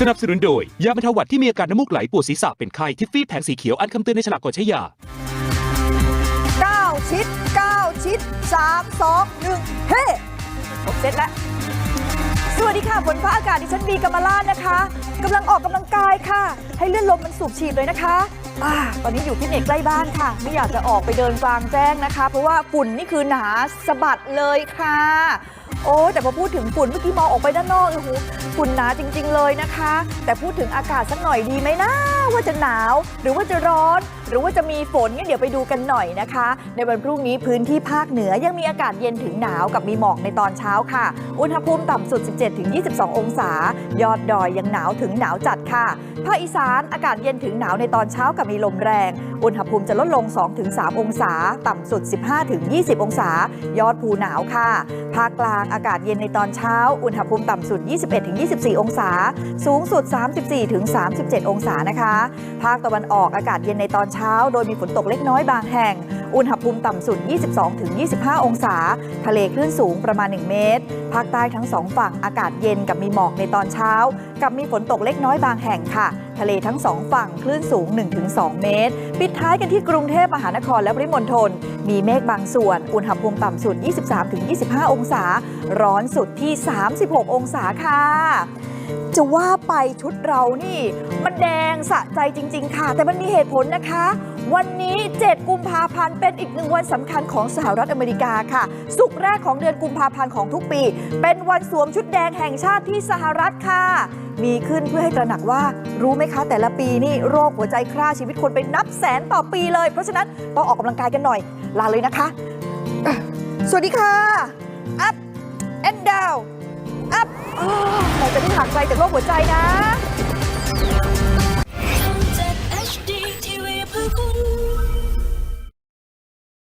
สนับสนุนโดย ยาบรรเทาหวัดที่มีอาการน้ำมูกไหลปวดศีรษะเป็นไข้ทิฟฟี่แผงสีเขียวอันคำเตือนในฉลากก่อนใช้ยา 9 ชิด 9 ชิด 3 2 1 เฮ้ครบเซตแล้ว สวัสดีค่ะฝนฟ้าอากาศดิฉันบีกำมลานะคะกำลังออกกำลังกายค่ะ ให้เลื่อนลมมันสูบฉีดเลยนะคะอ่าตอนนี้อยู่ฟิตเนสใกล้บ้านค่ะ ไม่อยากจะออกไปเดินกลางแจ้งนะคะ เพราะว่าฝุ่นนี่คือหนาสะบัดเลยค่ะ โอ้แต่พอพูดถึงฝุ่นเมื่อกี้มองออกไปด้านนอกโอ้โหฝุ่นหนาจริง ๆ เลยนะคะ แต่พูดถึงอากาศสักหน่อยดีไหมนะว่าจะหนาว หรือว่าจะร้อน หรือว่าจะมีฝนงั้นเดี๋ยวไปดูกันหน่อยนะคะ ในวันพรุ่งนี้พื้นที่ภาคเหนือยังมีอากาศเย็นถึงหนาวกับมีหมอกในตอนเช้าค่ะ อุณหภูมิต่ำสุด 17-22 องศา ยอดดอยยังหนาวถึงหนาวจัดค่ะ ภาคอีสานอากาศเย็นถึงหนาวในตอนเช้ากับมีลมแรง อุณหภูมิจะลดลง 2-3 องศา ต่ำสุด 15-20 องศา ยอดภูหนาวค่ะ ภาคกลางอากาศเย็นในตอนเช้า อุณหภูมิต่ำสุด 21-24 องศา สูงสุด 34-37 องศานะคะ ภาคตะวันออกอากาศเย็นในตอนเช้า โดยมีฝนตกเล็กน้อยบางแห่ง อุณหภูมิต่ำสุด 22-25 องศา ทะเลคลื่นสูงประมาณ 1 เมตร ภาคใต้ทั้งสองฝั่งอากาศเย็นกับมีหมอกในตอนเช้า กับมีฝนตกเล็กน้อยบางแห่งค่ะ ทะเลทั้งสองฝั่งคลื่นสูง 1-2 เมตร ปิดท้ายกันที่กรุงเทพมหานครและปริมณฑลมีเมฆบางส่วน อุณหภูมิต่ำสุด 23-25 องศา ร้อนสุดที่ 36 องศาค่ะจะว่าไปชุดเรานี่ มันแดงสะใจจริง ๆ ค่ะ แต่มันมีเหตุผลนะคะ วันนี้ 7 กุมภาพันธ์เป็นอีกหนึ่งวันสำคัญของสหรัฐอเมริกาค่ะ สุกแรกของเดือนกุมภาพันธ์ของทุกปี เป็นวันสวมชุดแดงแห่งชาติที่สหรัฐค่ะ มีขึ้นเพื่อให้ตระหนักว่ารู้ไหมคะ แต่ละปีนี่โรคหัวใจฆ่าชีวิตคนไปนับแสนต่อปีเลย เพราะฉะนั้นต้องออกกำลังกายกันหน่อย ลาเลยนะคะ สวัสดีค่ะ up and down up อ้าวเราจะได้ห่างไกลจากโรคหัวใจนะ